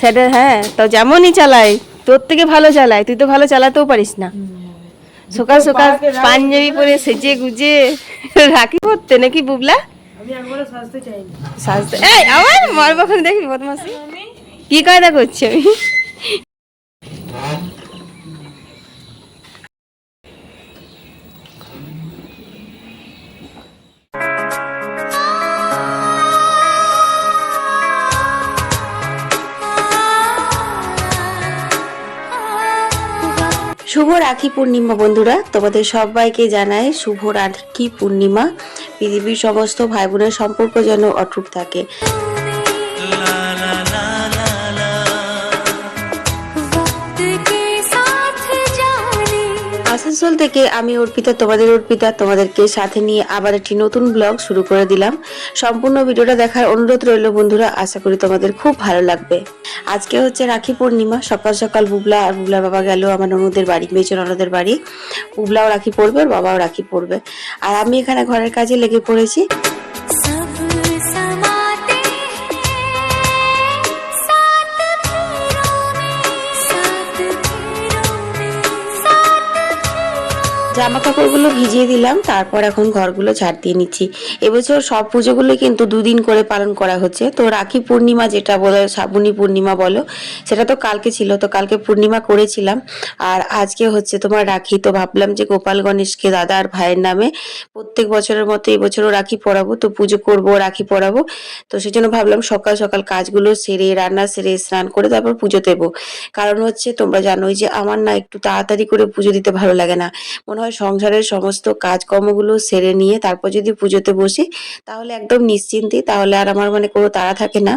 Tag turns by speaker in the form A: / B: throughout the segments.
A: সেটা হ্যাঁ তো যেমনই চালাই তোর থেকে ভালো চালাই তুই তো ভালো চালাতেও পারিস না। সকাল সকাল পাঞ্জাবি পরে সেজে গুজে রাখি পড়তে নাকি বুবলা?
B: সাজতে
A: এই আমার মার বাখন দেখি বদমাসি কি কায়দা করছি আমি? রাখি পূর্ণিমা বন্ধুরা, তোমাদের সবাইকে জানাই শুভ রাখি পূর্ণিমা। পৃথিবীর সমস্ত ভাই বোনের সম্পর্ক যেন অটুট থাকে। আসানসোল থেকে আমি অর্পিতা, তোমাদের অর্পিতা, তোমাদেরকে সাথে নিয়ে আবার একটি নতুন ব্লগ শুরু করে দিলাম। সম্পূর্ণ ভিডিওটা দেখার অনুরোধ রইল বন্ধুরা, আশা করি তোমাদের খুব ভালো লাগবে। আজকে হচ্ছে রাখি পূর্ণিমা, সকাল সকাল বুবলা আর বুবলার বাবা গেল আমার ননদের বাড়ি মেজর ননদের বাড়ি। বুবলাও রাখি পড়বে আর বাবাও রাখি পড়বে আর আমি এখানে ঘরের কাজে লেগে পড়েছি। জামা কাপড়গুলো ভিজিয়ে দিলাম, তারপর এখন ঘরগুলো ঝাড় দিয়ে নিচ্ছি। এবছর সব পুজোগুলো কিন্তু দুদিন করে পালন করা হচ্ছে। তো রাখি পূর্ণিমা যেটা বলে শ্রাবণী পূর্ণিমা বলো, সেটা তো কালকে ছিল, তো কালকে পূর্ণিমা করেছিলাম। আর আজকে হচ্ছে তোমার রাখি, তো ভাবলাম যে গোপাল গণেশকে দাদা আর ভাইয়ের নামে প্রত্যেক বছরের মতো এবছরও রাখি পরাবো, তো পুজো করব, রাখি পরাবো। তো সেই জন্য ভাবলাম সকাল সকাল কাজগুলো সেরে, রান্না সেরে, স্নান করে তারপর পুজো দেবো। কারণ হচ্ছে তোমরা জানোই যে আমার না একটু তাড়াতাড়ি করে পুজো দিতে ভালো লাগে না। মনে হয় সংসারের সমস্ত কাজকর্মগুলো সেরে নিয়ে তারপর যদি পুজোতে বসি, তাহলে একদম নিশ্চিন্তে তাহলে আর আমার মানে কোনো তাড়া থাকে না।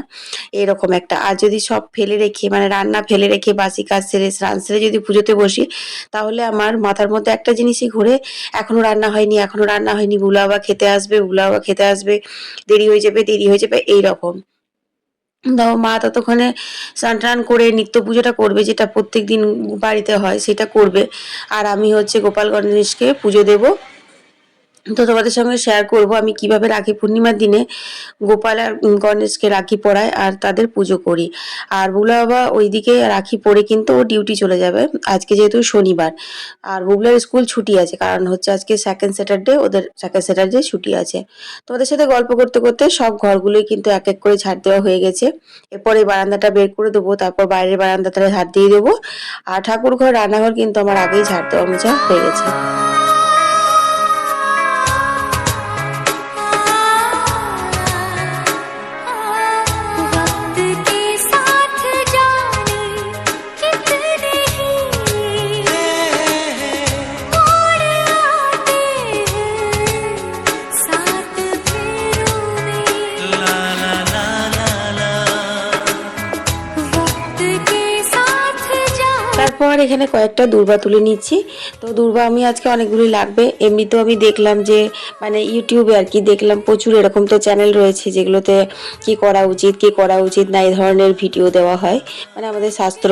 A: এরকম একটা। আর যদি সব ফেলে রেখে মানে রান্না ফেলে রেখে, বাসি কাজ সেরে, স্নান সেরে যদি পুজোতে বসি, তাহলে আমার মাথার মধ্যে একটা জিনিসই ঘুরে, এখনও রান্না হয়নি, এখনও রান্না হয়নি বুলা বাবা খেতে আসবে বুলা বাবা খেতে আসবে, দেরি হয়ে যাবে, দেরি হয়ে যাবে, এইরকম। দাও, মা ততক্ষণে স্নান টান করে নিত্য পুজোটা করবে, যেটা প্রত্যেক দিন বাড়িতে হয়, সেটা করবে। আর আমি হচ্ছে গোপাল গণেশকে পুজো দেব। তো তোমাদের সঙ্গে শেয়ার করব আমি কীভাবে রাখি পূর্ণিমার দিনে। গোপাল আর গণেশকে রাখি পরাই আর তাদের পুজো করি। আর বুবলা বাবা ওইদিকে রাখি পরে কিন্তু ও ডিউটি চলে যাবে। আজকে যেহেতু শনিবার, আর বুবলার স্কুল ছুটি আছে। কারণ হচ্ছে আজকে সেকেন্ড স্যাটারডে ওদের সেকেন্ড স্যাটারডে ছুটি আছে। তোমাদের সাথে গল্প করতে করতে সব ঘরগুলোই কিন্তু এক এক করে ঝাড় দেওয়া হয়ে গেছে। এরপর বারান্দাটা বের করে দেবো, তারপর বাইরের বারান্দাটা ঝাড় দিয়ে দেবো। আর ঠাকুর ঘর রান্নাঘর কিন্তু আমার আগেই ঝাড় দেওয়া মোছা হয়ে গেছে।
C: sticky
A: তারপর এখানে কয়েকটা দূর্বা তুলে নিচ্ছি। তো দূর্বা আমি আজকে অনেকগুলি লাগবে। এমনিতেও আমি দেখলাম যে মানে ইউটিউবে আর কি দেখলাম প্রচুর এরকম তো চ্যানেল রয়েছে যেগুলোতে কি করা উচিত, কি করা উচিত না, এই ধরনের ভিডিও দেওয়া হয়। মানে আমাদের শাস্ত্র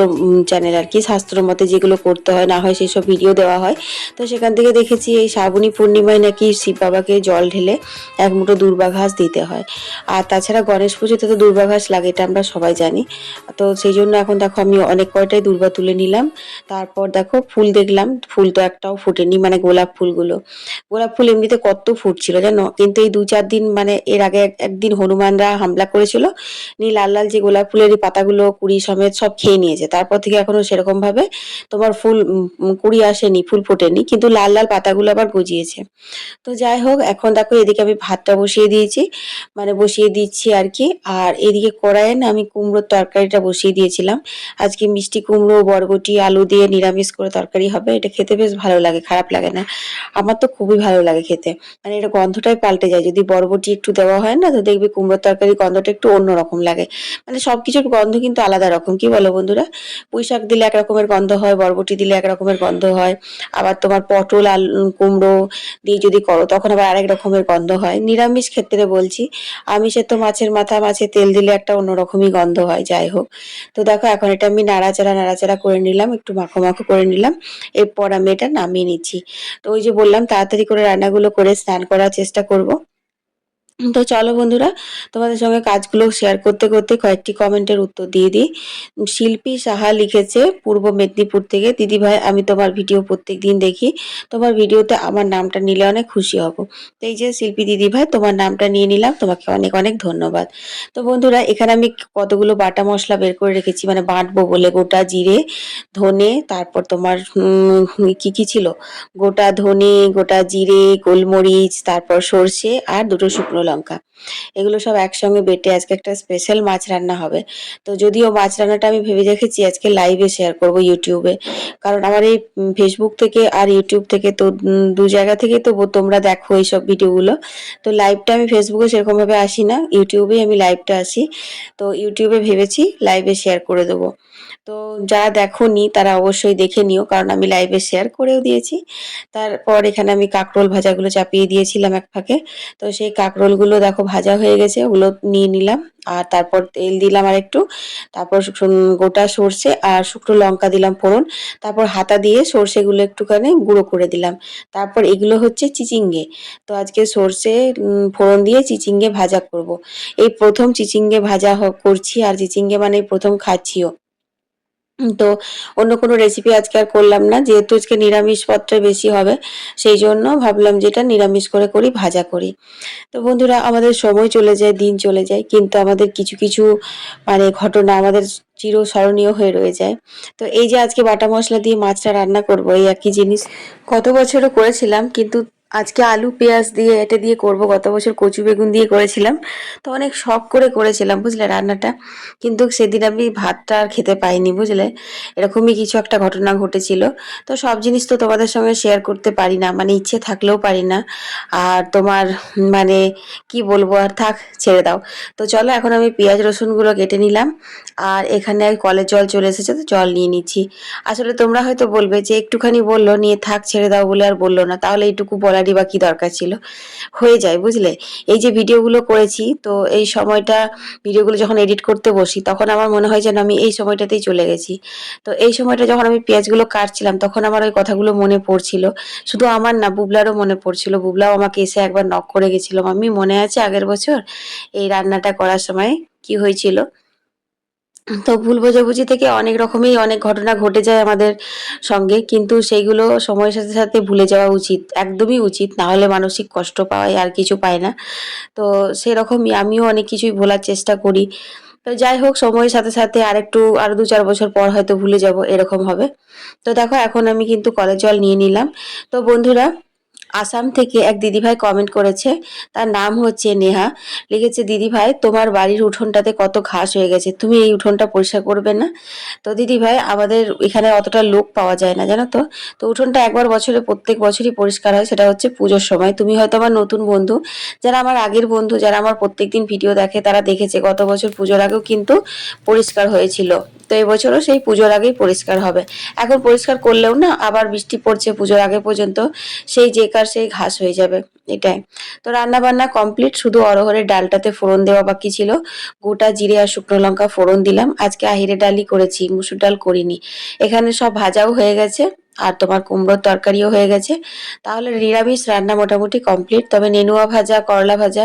A: চ্যানেল আর কি শাস্ত্র মতে যেগুলো করতে হয়, না হয় সেই সব ভিডিও দেওয়া হয়। তো সেখান থেকে দেখেছি এই শ্রাবণী পূর্ণিমায় নাকি শিব বাবাকে জল ঢেলে এক মুঠো দূর্বা ঘাস দিতে হয়। আর তাছাড়া গণেশ পুজোতে তো দূর্বা ঘাস লাগে, এটা আমরা সবাই জানি। তো সেই জন্য এখন দেখো আমি অনেক কয়টাই দূর্বা তুলে নিলাম। তারপর দেখো ফুল দেখলাম, ফুল তো একটাও ফুটেনি মানে গোলাপ ফুলগুলো। গোলাপ ফুল এমনিতে কত ফুটছিল জানো? কিন্তু এই দু চার দিন মানে এর আগে একদিন হনুমানরা হামলা করেছিল নি লাল লাল যে গোলাপ ফুলের পাতাগুলো, কুড়ি সমেত সব খেয়ে নিয়েছে। তারপর থেকে এখনও সেরকম ভাবে তোমার ফুল কুড়ি আসেনি, ফুল ফোটেনি, কিন্তু লাল লাল পাতাগুলো আবার গজিয়েছে। তো যাই হোক, এখন দেখো এদিকে আমি ভাতটা বসিয়ে দিয়েছি মানে বসিয়ে দিচ্ছি আর কি। আর এদিকে কড়াইয়ে না আমি কুমড়োর তরকারিটা বসিয়ে দিয়েছিলাম। আজকে মিষ্টি কুমড়ো, বরবটি আলু দিয়ে নিরামিষ করে তরকারি হবে, এটা খেতে বেশ ভালো লাগে, খারাপ লাগে না। আমার তো খুবই ভালো লাগে খেতে। মানে এটা গন্ধটাই পাল্টে যায়। যদি বরবটি একটু দেওয়া হয় না, তো দেখবি কুমড়োর তরকারি গন্ধটা একটু অন্যরকম লাগে। মানে সবকিছুর গন্ধ কিন্তু আলাদা রকম। কি বলো বন্ধুরা? পুঁই শাক দিলে এক রকমের গন্ধ হয়, বরবটি দিলে এক রকমের গন্ধ হয়। আবার তোমার পটল, আলু, কুমড়ো দিয়ে যদি করো, তখন আবার আরেক রকমের গন্ধ হয়। নিরামিষ ক্ষেত্রে বলছি আমিষের তো মাছের মাথা মাছে তেল দিলে একটা অন্যরকমই গন্ধ হয়। যাই হোক। তো দেখো, এখন এটা আমি নাড়াচাড়া নাড়াচাড়া করে নিলাম। একটু মাখো মাখো করে নিলাম। এরপর আমি এটা নামিয়ে নিচ্ছি। তো ওই যে বললাম, তাড়াতাড়ি করে রান্নাগুলো করে স্নান করার চেষ্টা করব। তো চলো বন্ধুরা, তোমাদের সঙ্গে কাজগুলো শেয়ার করতে করতে কয়েকটি কমেন্টের উত্তর দিয়ে দিই। শিল্পী সাহা লিখেছে, পূর্ব মেদিনীপুর থেকে, দিদি ভাই, আমি তোমার ভিডিও প্রত্যেক দিন দেখি। তোমার ভিডিওতে আমার নামটা নিলে অনেক খুশি হব। তো এই যে শিল্পী দিদি ভাই, তোমার নামটা নিয়ে নিলাম, তোমাকে অনেক অনেক ধন্যবাদ। তো বন্ধুরা, এখানে আমি কতগুলো বাটা মশলা বের করে রেখেছি মানে বাটবো বলে, গোটা জিরে, ধনে, তারপর তোমার কি কি ছিল? গোটা ধনে, গোটা জিরে, গোলমরিচ, তারপর সর্ষে, আর দুটো শুকনো লঙ্কা। এগুলো সব একসঙ্গে বেটে আজকে একটা স্পেশাল মাছ রান্না হবে। তো যদিও মাছ রান্নাটা আমি ভেবে রেখেছি আজকে লাইভে শেয়ার করব ইউটিউবে কারণ আমার এই ফেসবুক থেকে আর ইউটিউব থেকে তো দু জায়গা থেকে তো তোমরা দেখো এইসব ভিডিওগুলো। তো লাইভটা আমি ফেসবুকে সেরকমভাবে আসি না ইউটিউবে আমি লাইভটা আসি। তো ইউটিউবে ভেবেছি লাইভে শেয়ার করে দেবো। তো যারা দেখোনি, তারা অবশ্যই দেখে নিও, কারণ আমি লাইভে শেয়ার করেও দিয়েছি। তারপর এখানে আমি কাকরোল ভাজাগুলো চাপিয়ে দিয়েছিলাম এক ফাঁকে। তো সেই কাকরোলগুলো দেখো ভাজা হয়ে গেছে, ওগুলো নিয়ে নিলাম। আর তারপর তেল দিলাম আর একটু তারপর গোটা সর্ষে আর শুকনো লঙ্কা দিলাম ফোড়ন। তারপর হাতা দিয়ে সর্ষেগুলো একটুখানি গুঁড়ো করে দিলাম। তারপর এগুলো হচ্ছে চিচিঙ্গে। তো আজকে সর্ষে ফোড়ন দিয়ে চিচিঙ্গে ভাজা করব। এই প্রথম চিচিঙ্গে ভাজা করছি, আর চিচিঙ্গে মানে প্রথম খাচ্ছিও। তো অন্য কোনো রেসিপি আজকে আর করলাম না, যেহেতু আজকে নিরামিষ পত্রে বেশি হবে, সেই জন্য ভাবলাম যেটা নিরামিষ করে করি, ভাজা করি। তো বন্ধুরা, আমাদের সময় চলে যায়, দিন চলে যায়, কিন্তু আমাদের কিছু কিছু মানে ঘটনা আমাদের চিরস্মরণীয় হয়ে রয়ে যায়। তো এই যে আজকে বাটা মশলা দিয়ে মাছটা রান্না করব, এই একই জিনিস। কত বছরও করেছিলাম, কিন্তু আজকে আলু, পেঁয়াজ দিয়ে, এটা দিয়ে করব। গত বছর কচু বেগুন দিয়ে করেছিলাম। তো অনেক শখ করে করেছিলাম, বুঝলে রান্নাটা। কিন্তু সেদিন আমি ভাতটা আর খেতে পাইনি, বুঝলে? এরকমই কিছু একটা ঘটনা ঘটেছিল। তো সব জিনিস তো তোমাদের সঙ্গে শেয়ার করতে পারি না মানে ইচ্ছে থাকলেও পারি না। আর তোমার মানে কি বলব, আর থাক, ছেড়ে দাও। তো চলো, এখন আমি পেঁয়াজ, রসুনগুলো কেটে নিলাম। আর এখানে কলের জল চলে এসেছে, তো জল নিয়ে নিচ্ছি। আসলে তোমরা হয়তো বলবে যে, একটুখানি বলল, নিয়ে থাক, ছেড়ে দাও বলে আর বলল না। তাহলে এইটুকু বলারই বা কি দরকার ছিল? হয়ে যায়, বুঝলে? এই যে ভিডিওগুলো করেছি, তো এই সময়টা ভিডিওগুলো যখন এডিট করতে বসি, তখন আমার মনে হয় যেন আমি এই সময়টাতেই চলে গেছি। তো এই সময়টা যখন আমি পেঁয়াজগুলো কাটছিলাম, তখন আমার ওই কথাগুলো মনে পড়ছিল। শুধু আমার না, বুবলারও মনে পড়ছিল। বুবলাও আমাকে এসে একবার নক করে গেছিল, মাম্মি, মনে আছে আগের বছর এই রান্নাটা করার সময় কি হয়েছিল? তো ভুল বোঝাবুঝি থেকে অনেক রকমই অনেক ঘটনা ঘটে যায় আমাদের সঙ্গে, কিন্তু সেইগুলো সময়ের সাথে সাথে ভুলে যাওয়া উচিত, একদমই উচিত। না হলে মানসিক কষ্ট পাওয়াই আর কিছু পায় না। তো সেরকমই আমিও অনেক কিছুই ভোলার চেষ্টা করি। তো যাই হোক, সময়ের সাথে সাথে আরেকটু, আরও দু চার বছর পর হয়তো ভুলে যাব, এরকম হবে। তো দেখো, এখন আমি কিন্তু কলের জল নিয়ে নিলাম। তো বন্ধুরা আসাম থেকে এক দিদিভাই কমেন্ট করেছে, তার নাম হচ্ছে নেহা। লিখেছে, দিদিভাই, তোমার বাড়ির উঠোনটাতে কত ঘাস হয়ে গেছে, তুমি এই উঠোনটা পরিষ্কার করবে না? তো দিদিভাই, আমাদের এখানে অতটা লোক পাওয়া যায় না, জানো তো? তো উঠোনটা একবার বছরে, প্রত্যেক বছরই পরিষ্কার হয়, সেটা হচ্ছে পুজোর সময়। তুমি হয়তো আমার নতুন বন্ধু, যারা আমার আগের বন্ধু, যারা আমার প্রত্যেকদিন ভিডিও দেখে, তারা দেখেছে গত বছর পুজোর আগেও কিন্তু পরিষ্কার হয়েছিল। তো এবছরও সেই পুজোর আগেই পরিষ্কার হবে। এখন পরিষ্কার করলেও না, আবার বৃষ্টি পড়ছে পুজোর আগে পর্যন্ত। সেই যে কার সেই ঘাস হয়ে যাবে, এটাই। তো রান্না বান্না কমপ্লিট শুধু অরহরের ডালটাতে ফোড়ন দেওয়া বাকি ছিল। গোটা জিরে আর শুকনো লঙ্কা ফোড়ন দিলাম। আজকে আহিরে ডালই করেছি, মুসুর ডাল করিনি। এখানে সব ভাজাও হয়ে গেছে, আর তোমার কুমড়োর তরকারিও হয়ে গেছে। তাহলে নিরামিষ রান্না মোটামুটি কমপ্লিট তবে নেনুয়া ভাজা, করলা ভাজা,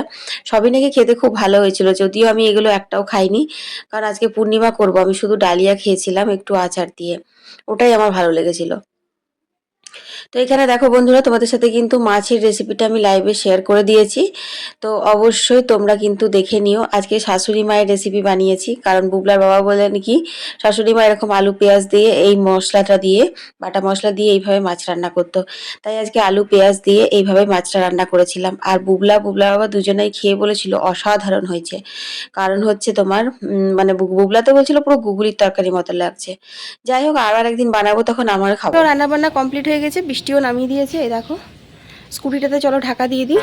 A: সবই নাকি খেতে খুব ভালো হয়েছিল। যদিও আমি এগুলো একটাও খাইনি, কারণ আজকে পূর্ণিমা করব, আমি শুধু ডালিয়া খেয়েছিলাম একটু আচার দিয়ে। ওটাই আমার ভালো লেগেছিল। তো এখানে দেখো বন্ধুরা, তোমাদের সাথে কিন্তু মাছের রেসিপিটা আমি লাইভে শেয়ার করে দিয়েছি। তো অবশ্যই তোমরা কিন্তু দেখে নিও। আজকে শাশুড়ি মায়ের রেসিপি বানিয়েছি। কারণ বুবলার বাবা বললেন কি, শাশুড়ি মা এরকম আলু, পেঁয়াজ দিয়ে এই মশলাটা দিয়ে, বাটা মশলা দিয়ে এইভাবে মাছ রান্না করতো। তাই আজকে আলু, পেঁয়াজ দিয়ে এইভাবে মাছটা রান্না করেছিলাম। আর বুবলা বুবলা বাবা দুজনেই খেয়ে বলেছিল, অসাধারণ হয়েছে। কারণ হচ্ছে তোমার মানে বু- বুবলা তো বলছিল পুরো গুগলির তরকারি মতো লাগছে। যাই হোক আবার একদিন বানাবো, তখন আমার খাব।
B: রান্না বান্না কমপ্লিট হয়ে গেছে বৃষ্টিও নামিয়ে দিয়েছে এই দেখো। স্কুটিটাতে চলো ঢাকা দিয়ে দিই।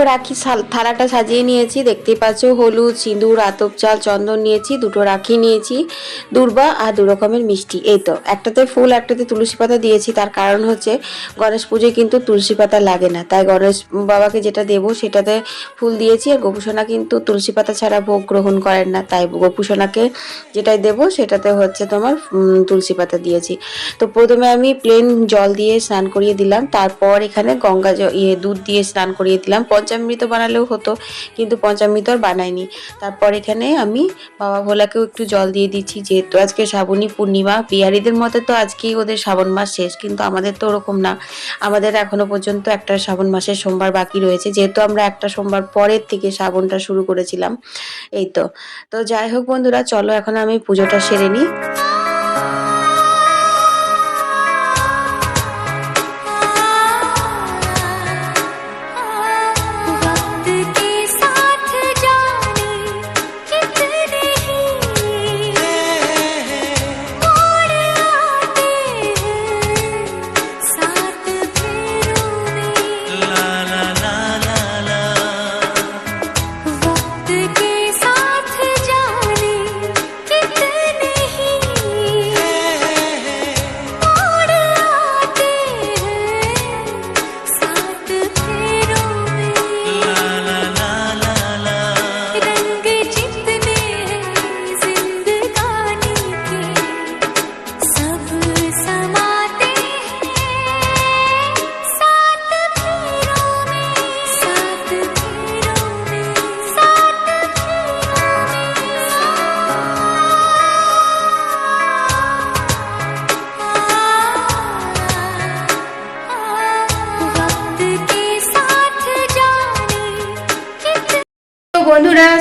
A: দেখো রাখি থালাটা সাজিয়ে নিয়েছি। দেখতেই পাচ্ছ, হলুদ, সিঁদুর, আতপ চাল, চন্দন নিয়েছি, দুটো রাখি নিয়েছি। দুর্বা আর দু রকমের মিষ্টি, এই তো। একটাতে ফুল, একটাতে তুলসী পাতা দিয়েছি। তার কারণ হচ্ছে, গণেশ পুজোয় কিন্তু তুলসী পাতা লাগে না। তাই গণেশ বাবাকে যেটা দেবো, সেটাতে ফুল দিয়েছি। আর গোপুসোনা কিন্তু তুলসী পাতা ছাড়া ভোগ গ্রহণ করেন না। তাই গোপুসোনাকে যেটাই দেবো, সেটাতে হচ্ছে তোমার তুলসী পাতা দিয়েছি। তো প্রথমে আমি প্লেন জল দিয়ে স্নান করিয়ে দিলাম। তারপর এখানে গঙ্গা ইয়ে দুধ দিয়ে স্নান করিয়ে দিলাম। পঞ্চামৃত বানালেও হতো, কিন্তু পঞ্চামৃত আর বানাইনি। তারপর এখানে আমি বাবা ভোলাকেও একটু জল দিয়ে দিচ্ছি, যেহেতু আজকে শ্রাবণী পূর্ণিমা, বিহারিদের মতে তো আজকেই ওদের শ্রাবণ মাস শেষ, কিন্তু আমাদের তো ওরকম না। আমাদের এখনও পর্যন্ত একটা শ্রাবণ মাসের সোমবার বাকি রয়েছে, যেহেতু আমরা একটা সোমবার পরের থেকে শ্রাবণটা শুরু করেছিলাম, এই তো। তো যাই হোক বন্ধুরা, চলো এখন আমি পুজোটা সেরে নিই।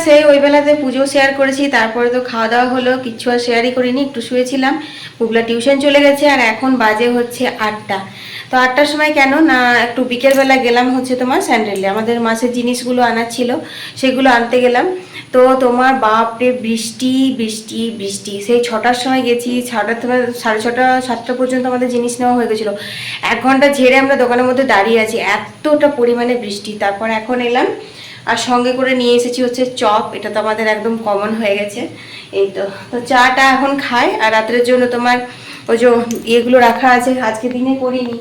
B: সেই ওই বেলাতে পুজো শেয়ার করেছি, তারপরে তো খাওয়া দাওয়া হলো, কিচ্ছু আর শেয়ারই করিনি, একটু শুয়েছিলাম পুবলা টিউশন চলে গেছে, আর এখন বাজে হচ্ছে আটটা। তো আটটার সময় কেন? না, একটু বিকেলবেলা গেলাম হচ্ছে তোমার স্যান্ডেলে, আমাদের মাসের জিনিসগুলো আনার ছিল, সেগুলো আনতে গেলাম। তো তোমার বাপরে, বৃষ্টি বৃষ্টি বৃষ্টি, সেই ছটার সময় গেছি ছটার সময় সাড়ে ছটা, সাতটা পর্যন্ত আমাদের জিনিস নেওয়া হয়ে গেছিল। এক ঘণ্টা ঝেড়ে আমরা দোকানের মধ্যে দাঁড়িয়ে আছি, এতটা পরিমাণে বৃষ্টি, তারপর এখন এলাম আর সঙ্গে করে নিয়ে এসেছি হচ্ছে চপ, এটা তো আমাদের একদম কমন হয়ে গেছে। এই তো তো চাটা এখন খাই, আর রাত্রের জন্য তোমার ওই যে ইয়েগুলো রাখা আছে, আজকে দিনে করিনি,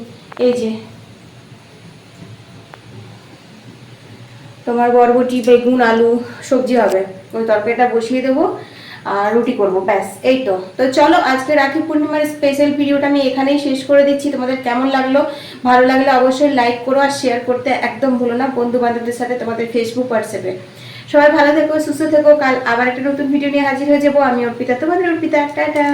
B: এই যে। তোমার বরবটি, বেগুন, আলু, সবজি হবে। ওই তরকারিটা বসিয়ে দেবো রুটি করব, ব্যাস, এই তো। তো চলো, আজকে রাখি পূর্ণিমার স্পেশাল ভিডিওটা আমি এখানেই শেষ করে দিচ্ছি। তোমাদের কেমন লাগল? ভালো লাগলে অবশ্যই লাইক করো আর শেয়ার করতে একদম ভুলো না বন্ধু বান্ধবদের সাথে তোমাদের ফেসবুক হোয়াটসঅ্যাপে সবাই ভালো থেকো, সুস্থ থেকো, কাল আবার একটা নতুন ভিডিও নিয়ে হাজির হয়ে যাব। আমি অর্পিতা, তোমাদের অর্পিতা, টাটা।